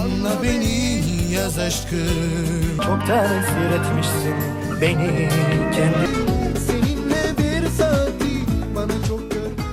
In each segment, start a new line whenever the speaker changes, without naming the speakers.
Anla beni yaz aşkım
Çoktan esir etmişsin beni kendi
Seninle bir saati bana çok gördüm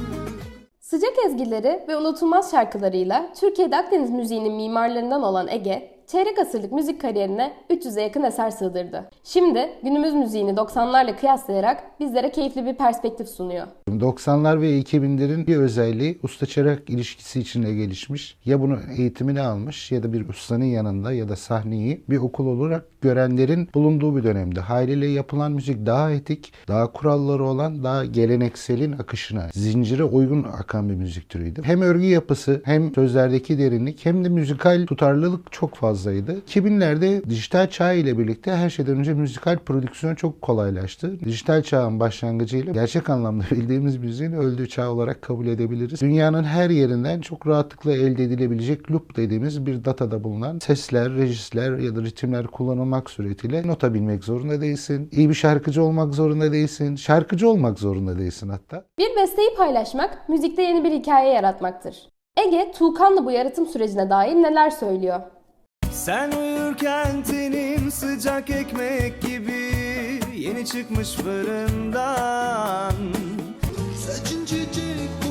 Sıcak ezgileri ve unutulmaz şarkılarıyla Türkiye'de Akdeniz müziğinin mimarlarından olan Ege, çeyrek asırlık müzik kariyerine 300'e yakın eser sığdırdı. Şimdi günümüz müziğini 90'larla kıyaslayarak bizlere keyifli bir perspektif sunuyor.
90'lar ve 2000'lerin bir özelliği usta çırak ilişkisi içinde gelişmiş. Ya bunun eğitimini almış ya da bir ustanın yanında ya da sahneyi bir okul olarak görenlerin bulunduğu bir dönemde. Haliyle yapılan müzik daha etik, daha kuralları olan, daha gelenekselin akışına, zincire uygun akan bir müzik türüydü. Hem örgü yapısı hem sözlerdeki derinlik hem de müzikal tutarlılık çok fazlaydı. 2000'lerde dijital çağ ile birlikte her şeyden önce müzikal prodüksiyon çok kolaylaştı. Dijital çağın başlangıcıyla gerçek anlamda bildiğimiz müziğin öldüğü çağ olarak kabul edebiliriz. Dünyanın her yerinden çok rahatlıkla elde edilebilecek loop dediğimiz bir datada bulunan sesler, rejisler ya da ritimler kullanılmak suretiyle nota bilmek zorunda değilsin. İyi bir şarkıcı olmak zorunda değilsin. Şarkıcı olmak zorunda değilsin hatta.
Bir besteyi paylaşmak, müzikte yeni bir hikaye yaratmaktır. Ege, Tuğkan'la bu yaratım sürecine dair neler söylüyor?
Sen uyurken tenin sıcak ekmek gibi Yeni çıkmış fırından Saçın çiçek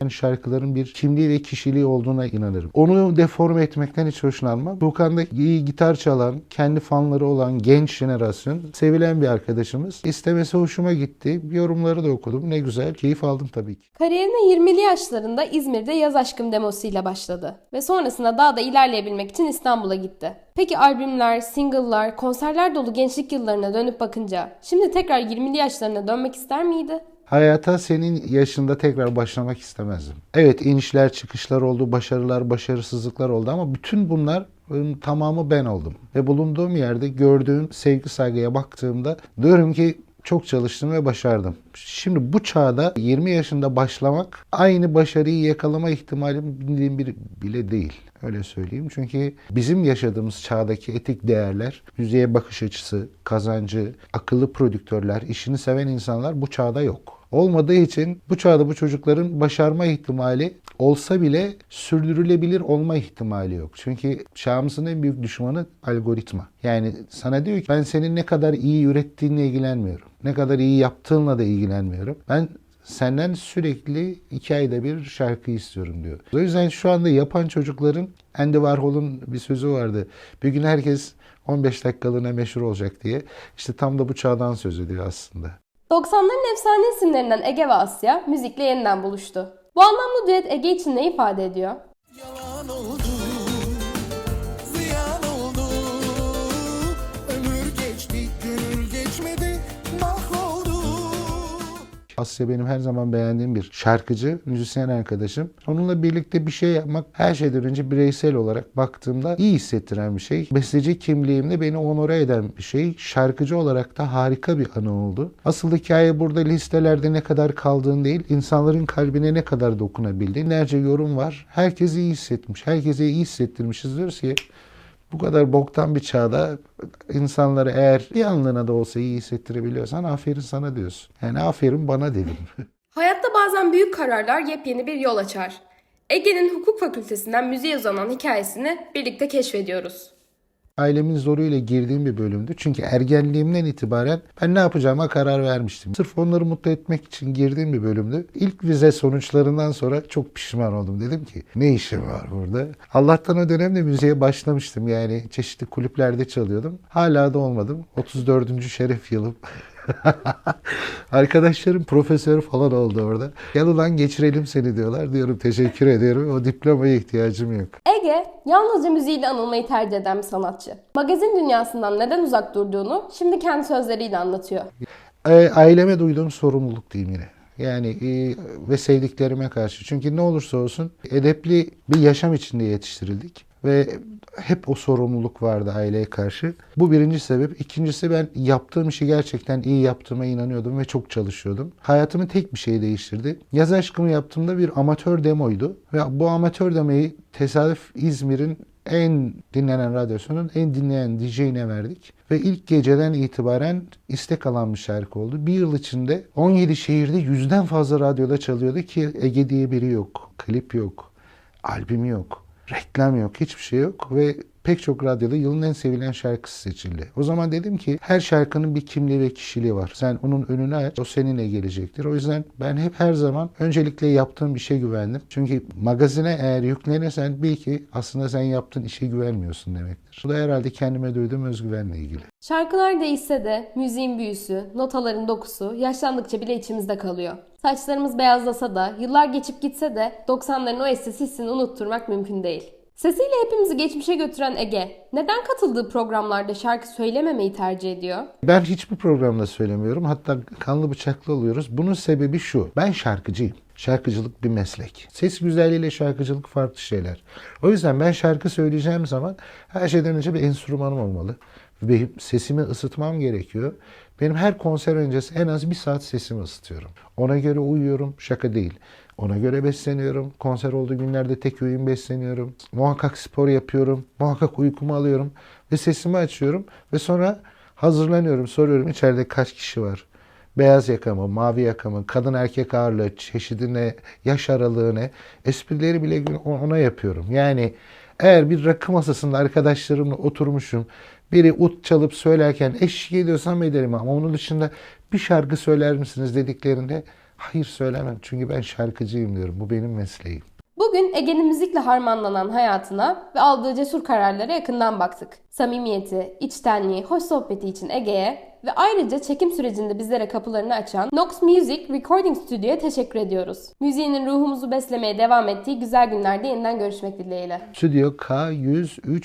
Yani şarkıların bir kimliği ve kişiliği olduğuna inanırım. Onu deforme etmekten hiç hoşlanmam. Tuğkan'da iyi gitar çalan, kendi fanları olan genç jenerasyon, sevilen bir arkadaşımız. İstemesi hoşuma gitti. Yorumları da okudum. Ne güzel, keyif aldım tabii ki.
Kariyerine 20'li yaşlarında İzmir'de Yaz Aşkım demosuyla başladı ve sonrasında daha da ilerleyebilmek için İstanbul'a gitti. Peki albümler, single'lar, konserler dolu gençlik yıllarına dönüp bakınca şimdi tekrar 20'li yaşlarına dönmek ister miydi?
Hayata senin yaşında tekrar başlamak istemezdim. Evet inişler çıkışlar oldu, başarılar, başarısızlıklar oldu ama bütün bunlar tamamı ben oldum. Ve bulunduğum yerde gördüğüm sevgi saygıya baktığımda diyorum ki çok çalıştım ve başardım. Şimdi bu çağda 20 yaşında başlamak aynı başarıyı yakalama ihtimalim bildiğim bir bile değil. Öyle söyleyeyim. Çünkü bizim yaşadığımız çağdaki etik değerler, müziğe bakış açısı, kazancı, akıllı prodüktörler, işini seven insanlar bu çağda yok. Olmadığı için bu çağda bu çocukların başarma ihtimali olsa bile sürdürülebilir olma ihtimali yok. Çünkü çağımızın en büyük düşmanı algoritma. Yani sana diyor ki ben senin ne kadar iyi ürettiğinle ilgilenmiyorum. Ne kadar iyi yaptığınla da ilgilenmiyorum. Ben senden sürekli iki ayda bir şarkı istiyorum diyor. O yüzden şu anda yapan çocukların Andy Warhol'un bir sözü vardı. Bir gün herkes 15 dakikalığına meşhur olacak diye. İşte tam da bu çağdan söz ediyor aslında.
90'ların efsane isimlerinden Ege ve Asya müzikle yeniden buluştu. Bu anlamlı düet Ege için ne ifade ediyor?
Yalan oldu,
Asya benim her zaman beğendiğim bir şarkıcı, müzisyen arkadaşım. Onunla birlikte bir şey yapmak her şeyden önce bireysel olarak baktığımda iyi hissettiren bir şey. Besteci kimliğimde beni onore eden bir şey. Şarkıcı olarak da harika bir anı oldu. Asıl hikaye burada listelerde ne kadar kaldığın değil, insanların kalbine ne kadar dokunabildiğin. Binlerce yorum var. Herkes iyi hissetmiş. Herkese iyi hissettirmişiz diyoruz ki bu kadar boktan bir çağda insanları eğer bir anlığına da olsa iyi hissettirebiliyorsan aferin sana diyorsun. Yani aferin bana dedim.
Hayatta bazen büyük kararlar yepyeni bir yol açar. Ege'nin hukuk fakültesinden müziğe uzanan hikayesini birlikte keşfediyoruz.
Ailemin zoruyla girdiğim bir bölümdü. Çünkü ergenliğimden itibaren ben ne yapacağıma karar vermiştim. Sırf onları mutlu etmek için girdiğim bir bölümdü. İlk vize sonuçlarından sonra çok pişman oldum. Dedim ki ne işim var burada? Allah'tan o dönemde müziğe başlamıştım. Yani çeşitli kulüplerde çalıyordum. Hala da olmadım. 34. şeref yılım. Arkadaşlarım profesör falan oldu orada. Gel ulan geçirelim seni diyorlar. Diyorum teşekkür ediyorum. O diplomaya ihtiyacım yok.
Ege, yalnızca müziğiyle anılmayı tercih eden bir sanatçı. Magazin dünyasından neden uzak durduğunu şimdi kendi sözleriyle anlatıyor.
E, aileme duyduğum sorumluluk diyeyim yine. Yani e, ve sevdiklerime karşı. Çünkü ne olursa olsun edepli bir yaşam içinde yetiştirildik. Ve hep o sorumluluk vardı aileye karşı. Bu birinci sebep. İkincisi ben yaptığım işi gerçekten iyi yaptığıma inanıyordum ve çok çalışıyordum. Hayatımı tek bir şey değiştirdi. Yaz aşkımı yaptığımda bir amatör demoydu. Ve bu amatör demoyu tesadüf İzmir'in en dinlenen radyosunun en dinleyen DJ'ine verdik. Ve ilk geceden itibaren istek alan bir şarkı oldu. Bir yıl içinde 17 şehirde yüzden fazla radyoda çalıyordu ki Ege diye biri yok. Klip yok. Albüm yok. Reklam yok. Hiçbir şey yok. Ve pek çok radyoda yılın en sevilen şarkısı seçildi. O zaman dedim ki her şarkının bir kimliği ve kişiliği var. Sen onun önünü aç, o seninle gelecektir. O yüzden ben hep her zaman öncelikle yaptığım işe güvendim. Çünkü magazine eğer yüklenirsen bil ki aslında sen yaptığın işe güvenmiyorsun demektir. Bu da herhalde kendime duyduğum özgüvenle ilgili.
Şarkılar değişse de müziğin büyüsü, notaların dokusu yaşlandıkça bile içimizde kalıyor. Saçlarımız beyazlasa da, yıllar geçip gitse de 90'ların o eski hissini unutturmak mümkün değil. Sesiyle hepimizi geçmişe götüren Ege, neden katıldığı programlarda şarkı söylememeyi tercih ediyor?
Ben hiçbir programda söylemiyorum. Hatta kanlı bıçaklı oluyoruz. Bunun sebebi şu. Ben şarkıcıyım. Şarkıcılık bir meslek. Ses güzelliğiyle şarkıcılık farklı şeyler. O yüzden ben şarkı söyleyeceğim zaman her şeyden önce bir enstrümanım olmalı. Benim sesimi ısıtmam gerekiyor. Benim her konser öncesi en az bir saat sesimi ısıtıyorum. Ona göre uyuyorum. Şaka değil. Ona göre besleniyorum. Konser olduğu günlerde tek öğün besleniyorum. Muhakkak spor yapıyorum. Muhakkak uykumu alıyorum. Ve sesimi açıyorum. Ve sonra hazırlanıyorum. Soruyorum içeride kaç kişi var? Beyaz yaka mı, mavi yaka mı, kadın erkek ağırlığı, çeşidi ne, yaş aralığı ne, esprileri bile ona yapıyorum. Yani eğer bir rakı masasında arkadaşlarımla oturmuşum, biri ut çalıp söylerken eşlik ediyorsam ederim ama onun dışında bir şarkı söyler misiniz dediklerinde hayır söylemem. Çünkü ben şarkıcıyım diyorum. Bu benim mesleğim.
Bugün Ege'nin müzikle harmanlanan hayatına ve aldığı cesur kararlara yakından baktık. Samimiyeti, içtenliği, hoş sohbeti için Ege'ye ve ayrıca çekim sürecinde bizlere kapılarını açan Nox Music Recording Studio'ya teşekkür ediyoruz. Müziğinin ruhumuzu beslemeye devam ettiği güzel günlerde yeniden görüşmek dileğiyle.
Stüdyo K103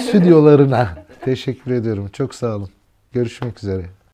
stüdyolarına teşekkür ediyorum. Çok sağ olun. Görüşmek üzere.